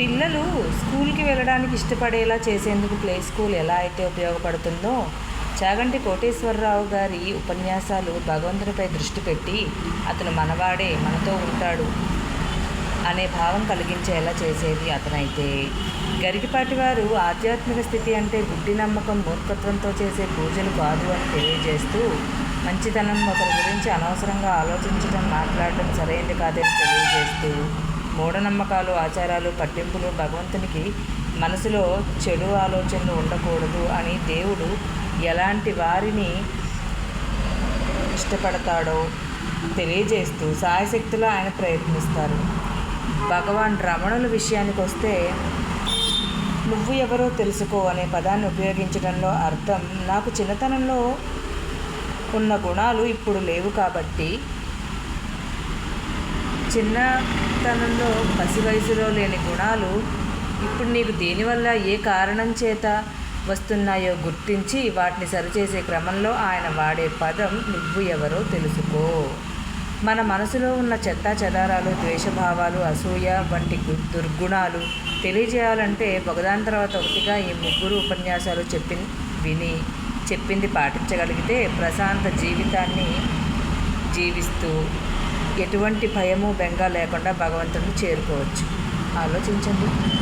పిల్లలు స్కూల్కి వెళ్ళడానికి ఇష్టపడేలా చేసేందుకు ప్లే స్కూల్ ఎలా అయితే ఉపయోగపడుతుందో చాగంటి కోటేశ్వరరావు గారి ఉపన్యాసాలు భగవంతునిపై దృష్టి పెట్టి అతను మనవాడే మనతో ఉంటాడు అనే భావం కలిగించేలా చేసేది అతనైతే. గరికిపాటి వారు ఆధ్యాత్మిక స్థితి అంటే గుడ్డి నమ్మకం మూర్ఖత్వంతో చేసే పూజలు కాదు అని తెలియజేస్తూ మంచితనం ఒకరి గురించి అనవసరంగా ఆలోచించడం మాట్లాడడం సరైనది కాదని తెలియజేస్తూ మూఢనమ్మకాలు ఆచారాలు పట్టింపులు భగవంతునికి మనసులో చెడు ఆలోచనలు ఉండకూడదు అని దేవుడు ఎలాంటి వారిని ఇష్టపడతాడో తెలియజేస్తూ సాయశక్తులు ఆయన ప్రయత్నిస్తారు. భగవాన్ రమణుల విషయానికి వస్తే నువ్వు ఎవరో తెలుసుకో అనే పదాన్ని ఉపయోగించడంలో అర్థం నాకు చిన్నతనంలో ఉన్న గుణాలు ఇప్పుడు లేవు కాబట్టి చిన్న చిన్నతనంలో పసి వయసులో లేని గుణాలు ఇప్పుడు నీకు దేనివల్ల ఏ కారణం చేత వస్తున్నాయో గుర్తించి వాటిని సరిచేసే క్రమంలో ఆయన వాడే పదం నువ్వు ఎవరో తెలుసుకో. మన మనసులో ఉన్న చెత్త చెదారాలు ద్వేషభావాలు అసూయ వంటి దుర్గుణాలు తెలియజేయాలంటే ఒకదాని తర్వాత ఒకటిగా ఈ ముగ్గురు ఉపన్యాసాలు చెప్పి విని చెప్పింది పాటించగలిగితే ప్రశాంత జీవితాన్ని జీవిస్తూ ఎటువంటి భయము బెంగ లేకుండా భగవంతుడిని చేరుకోవచ్చు. ఆలోచించండి.